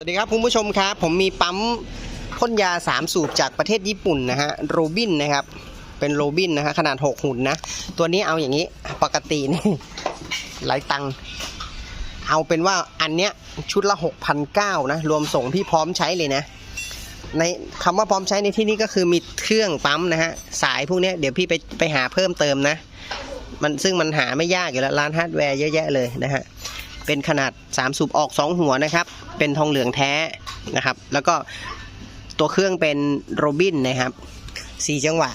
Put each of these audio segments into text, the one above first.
สวัสดีครับคุณผู้ชมครับ ผมมีปั๊มพ่นยา 3 สูบจากประเทศญี่ปุ่นนะฮะโรบินนะครับ เป็นโรบินนะฮะขนาด 6 หุ่นนะ ตัวนี้เอาอย่างนี้ปกตินี่หลายตังเอาเป็นว่าอันเนี้ยชุดละ 6,900 นะ รวมส่งที่พร้อมใช้เลยนะ ในคำว่าพร้อมใช้ในที่นี้ก็คือมีเครื่องปั๊มนะฮะ สายพวกนี้เดี๋ยวพี่ไปไปหาเพิ่มเติมนะ มันซึ่งมันหาไม่ยากอยู่แล้วร้านฮาร์ดแวร์เยอะแยะเลยนะฮะ เป็นขนาด 3 สูบออก 2 หัวนะครับ เป็นทองเหลืองแท้นะครับ แล้วก็ตัวเครื่องเป็นโรบินนะครับ 4 จังหวะ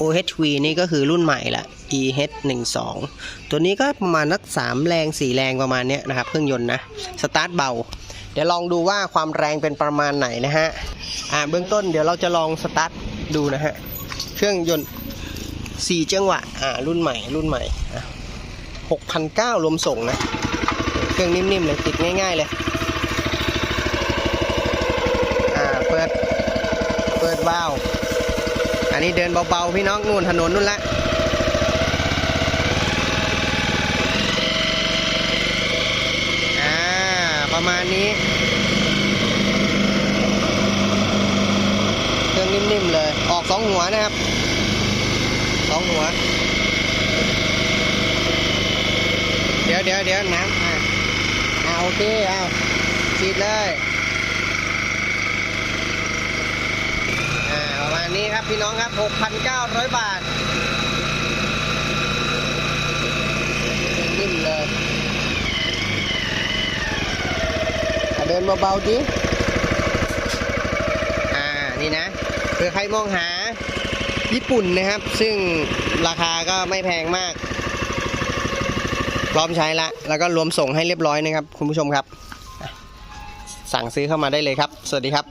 OHV นี่ก็คือรุ่นใหม่ละ EH 1 2 ตัวนี้ก็ประมาณนัก 3 แรง 4 แรงประมาณเนี้ยนะครับ เครื่องยนต์นะ สตาร์ทเบา เดี๋ยวลองดูว่าความแรงเป็นประมาณไหนนะฮะ อ่าเบื้องต้นเดี๋ยวเราจะลองสตาร์ทดูนะฮะ เครื่องยนต์ 4 จังหวะ อ่ารุ่นใหม่รุ่นใหม่อะ6,900รวมส่งนะ เครื่องนิ่มๆเลยติดง่าย ๆ เลย อ่า เปิด เปิดวาล์วอันนี้เดินเบา ๆ พี่น้องนู่นถนนนู่นละอ่า ประมาณนี้ เครื่องนิ่ม ๆ เลย ออกสองหัวนะครับสองหัว เดี๋ยวเดี๋ยวเดี๋ยวน้ำ โอเคเอาฉีดเลยอ่าประมาณนี้ครับพี่น้องครับ 6,900 บาทนิ่มเลยเดินเบาๆจิอ่า นี่นะเผื่อใครมองหาญี่ปุ่นนะครับ ซึ่งราคาก็ไม่แพงมาก พร้อมใช้ละแล้วก็รวมส่งให้เรียบร้อยนะครับ คุณผู้ชมครับ สั่งซื้อเข้ามาได้เลยครับ สวัสดีครับ